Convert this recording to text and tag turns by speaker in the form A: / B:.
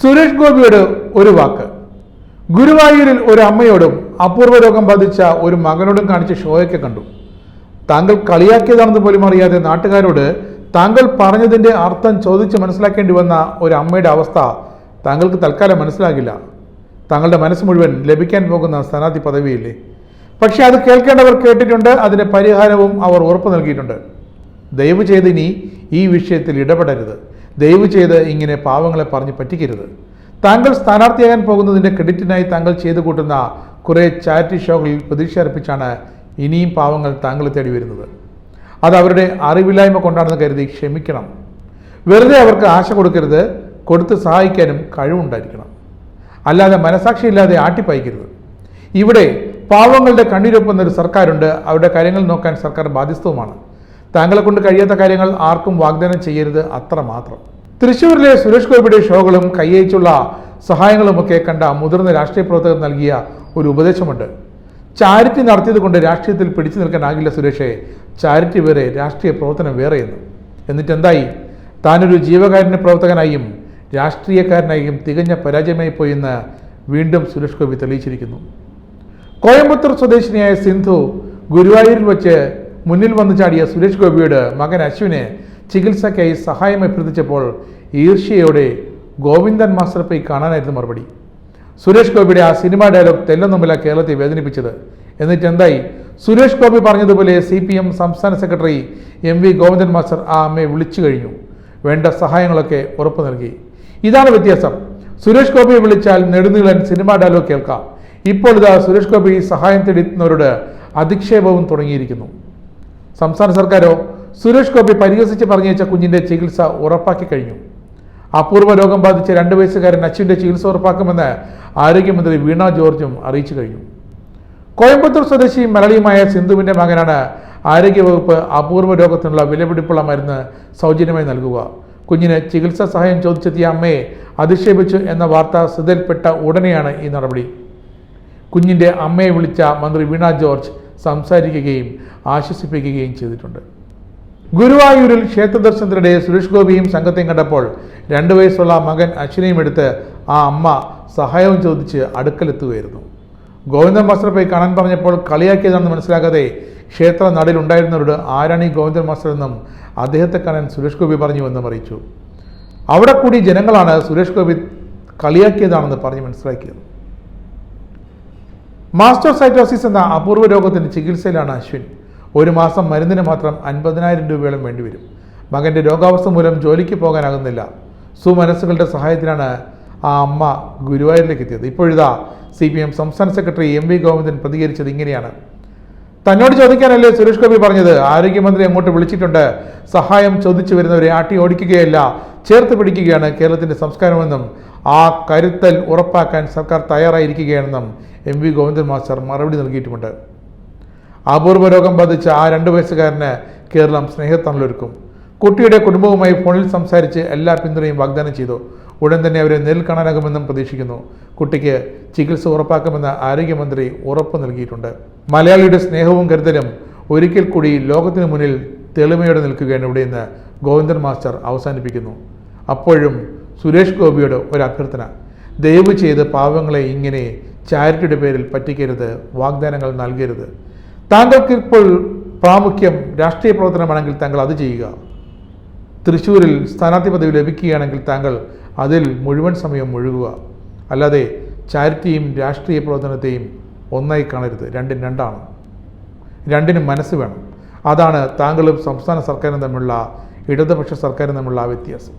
A: സുരേഷ് ഗോപിയോട് ഒരു വാക്ക്. ഗുരുവായൂരിൽ ഒരു അമ്മയോടും അപൂർവ രോഗം ബാധിച്ച ഒരു മകനോടും കാണിച്ച ഷോയൊക്കെ കണ്ടു. താങ്കൾ കളിയാക്കിയതാണെന്ന് പോലും അറിയാതെ നാട്ടുകാരോട് താങ്കൾ പറഞ്ഞതിന്റെ അർത്ഥം ചോദിച്ച് മനസ്സിലാക്കേണ്ടി വന്ന ഒരു അമ്മയുടെ അവസ്ഥ താങ്കൾക്ക് തൽക്കാലം മനസ്സിലാകില്ല. താങ്കളുടെ മനസ്സ് മുഴുവൻ ലഭിക്കാൻ പോകുന്ന സ്ഥാനാർത്ഥി പദവിയില്ലേ? പക്ഷേ അത് കേൾക്കേണ്ടവർ കേട്ടിട്ടുണ്ട് അതിന്റെ പരിഹാരവും അവർ ഉറപ്പ് നൽകിയിട്ടുണ്ട്. ദയവ് ചെയ്ത് ഇനി ഈ വിഷയത്തിൽ ഇടപെടരുത്. ദയവ് ചെയ്ത് ഇങ്ങനെ പാവങ്ങളെ പറഞ്ഞ് പറ്റിക്കരുത്. താങ്കൾ സ്ഥാനാർത്ഥിയാകാൻ പോകുന്നതിന്റെ ക്രെഡിറ്റിനായി താങ്കൾ ചെയ്തു കൂട്ടുന്ന കുറേ ചാരിറ്റി ഷോകളിൽ പ്രതീക്ഷ അർപ്പിച്ചാണ് ഇനിയും പാവങ്ങൾ താങ്കൾ തേടി വരുന്നത്. അത് അവരുടെ അറിവില്ലായ്മ കൊണ്ടാണെന്ന് കരുതി ക്ഷമിക്കണം. വെറുതെ അവർക്ക് ആശ കൊടുക്കരുത് കൊടുത്ത് സഹായിക്കാനും കഴിവുണ്ടായിരിക്കണം. അല്ലാതെ മനസാക്ഷിയില്ലാതെ ആട്ടിപ്പായിക്കരുത്. ഇവിടെ പാവങ്ങളുടെ കണ്ണീരൊപ്പം ഒരു സർക്കാരുണ്ട് അവരുടെ കാര്യങ്ങൾ നോക്കാൻ സർക്കാർ ബാധ്യസ്ഥവുമാണ്. താങ്കളെ കൊണ്ട് കഴിയാത്ത കാര്യങ്ങൾ ആർക്കും വാഗ്ദാനം ചെയ്യരുത് അത്ര മാത്രം തൃശ്ശൂരിലെ സുരേഷ് ഗോപിയുടെ ഷോകളും കയ്യേച്ചുള്ള സഹായങ്ങളും ഒക്കെ കണ്ട മുതിർന്ന രാഷ്ട്രീയ പ്രവർത്തകർ നൽകിയ ഒരു ഉപദേശമുണ്ട്. ചാരിറ്റി നടത്തിയത് കൊണ്ട് രാഷ്ട്രീയത്തിൽ പിടിച്ചു നിൽക്കാനാകില്ല സുരേഷെ. ചാരിറ്റി വേറെ രാഷ്ട്രീയ പ്രവർത്തനം വേറെയെന്ന് എന്നിട്ട് എന്തായി താനൊരു ജീവകാരുണ്യ പ്രവർത്തകനായും രാഷ്ട്രീയക്കാരനായും തികഞ്ഞ പരാജയമായി പോയെന്ന് വീണ്ടും സുരേഷ് ഗോപി തെളിയിച്ചിരിക്കുന്നു. കോയമ്പത്തൂർ സ്വദേശിനിയായ സിന്ധു ഗുരുവായൂരിൽ വെച്ച് മുന്നിൽ വന്നു ചാടിയ സുരേഷ് ഗോപിയുടെ മകൻ അശ്വിനെ ചികിത്സയ്ക്കായി സഹായം അഭ്യർത്ഥിച്ചപ്പോൾ ഈർഷ്യയോടെ ഗോവിന്ദൻ മാസ്റ്റർ പോയി കാണാനായിരുന്നു മറുപടി. സുരേഷ് ഗോപിയുടെ ആ സിനിമ ഡയലോഗ് തെല്ലൊന്നുമില്ല കേരളത്തെ വേദനിപ്പിച്ചത്. എന്നിട്ട് എന്തായി? സുരേഷ് ഗോപി പറഞ്ഞതുപോലെ സി പി എം സംസ്ഥാന secretary M V Govindan master ആ അമ്മയെ വിളിച്ചു കഴിഞ്ഞു. വേണ്ട സഹായങ്ങളൊക്കെ ഉറപ്പു നൽകി. ഇതാണ് വ്യത്യാസം. സുരേഷ് ഗോപിയെ വിളിച്ചാൽ നെടുനീളൻ സിനിമ ഡയലോഗ് കേൾക്കാം. ഇപ്പോൾ ഇതാ സുരേഷ് ഗോപി സഹായം തേടുന്നവരോട് അധിക്ഷേപവും തുടങ്ങിയിരിക്കുന്നു. സംസ്ഥാന സർക്കാരോ സുരേഷ് ഗോപി പരിഹസിച്ച് പറഞ്ഞയച്ച കുഞ്ഞിന്റെ ചികിത്സ ഉറപ്പാക്കി കഴിഞ്ഞു. അപൂർവ രോഗം ബാധിച്ച രണ്ട് വയസ്സുകാരൻ അച്ഛന്റെ ചികിത്സ ഉറപ്പാക്കുമെന്ന് ആരോഗ്യമന്ത്രി വീണ ജോർജും അറിയിച്ചു കഴിഞ്ഞു. കോയമ്പത്തൂർ സ്വദേശി മലയാളിയുമായ സിന്ധുവിന്റെ മകനാണ് ആരോഗ്യവകുപ്പ് അപൂർവ രോഗത്തിനുള്ള വിലപിടിപ്പുള്ള മരുന്ന് സൗജന്യമായി നൽകുക. കുഞ്ഞിന് ചികിത്സാ സഹായം ചോദിച്ചെത്തിയ അമ്മയെ അധിക്ഷേപിച്ചു എന്ന വാർത്ത ശ്രദ്ധയിൽപ്പെട്ട ഉടനെയാണ് ഈ നടപടി. കുഞ്ഞിന്റെ അമ്മയെ വിളിച്ച മന്ത്രി വീണ ജോർജ് സംസാരിക്കുകയും ആശ്വസിപ്പിക്കുകയും ചെയ്തിട്ടുണ്ട്. ഗുരുവായൂരിൽ ക്ഷേത്ര ദർശനത്തിനിടെ സുരേഷ് ഗോപിയും സംഘത്തെയും കണ്ടപ്പോൾ രണ്ടു വയസ്സുള്ള മകൻ അശ്വിനെയും എടുത്ത് ആ അമ്മ സഹായവും ചോദിച്ച് അടുക്കലെത്തുകയായിരുന്നു. ഗോവിന്ദൻ മാസ്റ്റർ പോയി കാണാൻ പറഞ്ഞപ്പോൾ കളിയാക്കിയതാണെന്ന് മനസ്സിലാക്കാതെ ക്ഷേത്ര നടിലുണ്ടായിരുന്നവരോട് ആരാണ് ഈ ഗോവിന്ദൻ മാസ്റ്റർ എന്നും അദ്ദേഹത്തെ കാണാൻ സുരേഷ് ഗോപി പറഞ്ഞുവെന്നും അറിയിച്ചു. അവിടെ കൂടി ജനങ്ങളാണ് സുരേഷ് ഗോപി കളിയാക്കിയതാണെന്ന് പറഞ്ഞ് മനസ്സിലാക്കിയത്. മാസ്റ്റോസൈറ്റോസിസ് എന്ന അപൂർവ രോഗത്തിന് ചികിത്സയിലാണ് അശ്വിൻ. ഒരു മാസം മരുന്നിന് മാത്രം അൻപതിനായിരം രൂപയോളം വേണ്ടിവരും. മകന്റെ രോഗാവസ്ഥ മൂലം ജോലിക്ക് പോകാനാകുന്നില്ല. സുമനസ്സുകളുടെ സഹായത്തിനാണ് ആ അമ്മ ഗുരുവായൂരിലേക്ക് എത്തിയത്. ഇപ്പോഴിതാ സി പി എം സംസ്ഥാന സെക്രട്ടറി എം വി ഗോവിന്ദൻ പ്രതികരിച്ചത് ഇങ്ങനെയാണ്. തന്നോട് ചോദിക്കാനല്ലേ സുരേഷ് ഗോപി പറഞ്ഞത്? ആരോഗ്യമന്ത്രി അങ്ങോട്ട് വിളിച്ചിട്ടുണ്ട്. സഹായം ചോദിച്ചു വരുന്നവരെ ആട്ടി ഓടിക്കുകയല്ല ചേർത്ത് പിടിക്കുകയാണ് കേരളത്തിന്റെ സംസ്കാരമെന്നും ആ കരുത്തൽ ഉറപ്പാക്കാൻ സർക്കാർ തയ്യാറായിരിക്കുകയാണെന്നും എം വി ഗോവിന്ദൻ മാസ്റ്റർ മറുപടി നൽകിയിട്ടുമുണ്ട്. അപൂർവ രോഗം ബാധിച്ച ആ രണ്ട് വയസ്സുകാരന് കേരളം സ്നേഹത്തണലൊരുക്കും. കുട്ടിയുടെ കുടുംബവുമായി ഫോണിൽ സംസാരിച്ച് എല്ലാ പിന്തുണയും വാഗ്ദാനം ചെയ്തു. ഉടൻ തന്നെ അവരെ നേരിൽ കാണാനാകുമെന്നും പ്രതീക്ഷിക്കുന്നു. കുട്ടിക്ക് ചികിത്സ ഉറപ്പാക്കുമെന്ന് ആരോഗ്യമന്ത്രി ഉറപ്പ് നൽകിയിട്ടുണ്ട്. മലയാളിയുടെ സ്നേഹവും കരുതലും ഒരിക്കൽ കൂടി ലോകത്തിന് മുന്നിൽ തെളിമയോടെ നിൽക്കുകയാണ് ഇവിടെയെന്ന് ഗോവിന്ദൻ മാസ്റ്റർ അവസാനിപ്പിക്കുന്നു. അപ്പോഴും സുരേഷ് ഗോപിയോട് ഒരു അഭ്യർത്ഥന. ദയവ് ചെയ്ത് പാവങ്ങളെ ഇങ്ങനെ ചാരിറ്റിയുടെ പേരിൽ പറ്റിക്കരുത് വാഗ്ദാനങ്ങൾ നൽകരുത്. താങ്കൾക്ക് ഇപ്പോൾ പ്രാമുഖ്യം രാഷ്ട്രീയ പ്രവർത്തനമാണെങ്കിൽ താങ്കൾ അത് ചെയ്യുക. തൃശ്ശൂരിൽ സ്ഥാനാർത്ഥി പദവി ലഭിക്കുകയാണെങ്കിൽ താങ്കൾ അതിൽ മുഴുവൻ സമയം മുഴുകുക. അല്ലാതെ ചാരിറ്റിയും രാഷ്ട്രീയ പ്രവർത്തനത്തെയും ഒന്നായി കാണരുത്. രണ്ടും രണ്ടാണ്. രണ്ടിനും മനസ്സ് വേണം. അതാണ് താങ്കളും സംസ്ഥാന സർക്കാരും തമ്മിലുള്ള ഇടതുപക്ഷ സർക്കാരും തമ്മിലുള്ള വ്യത്യാസം.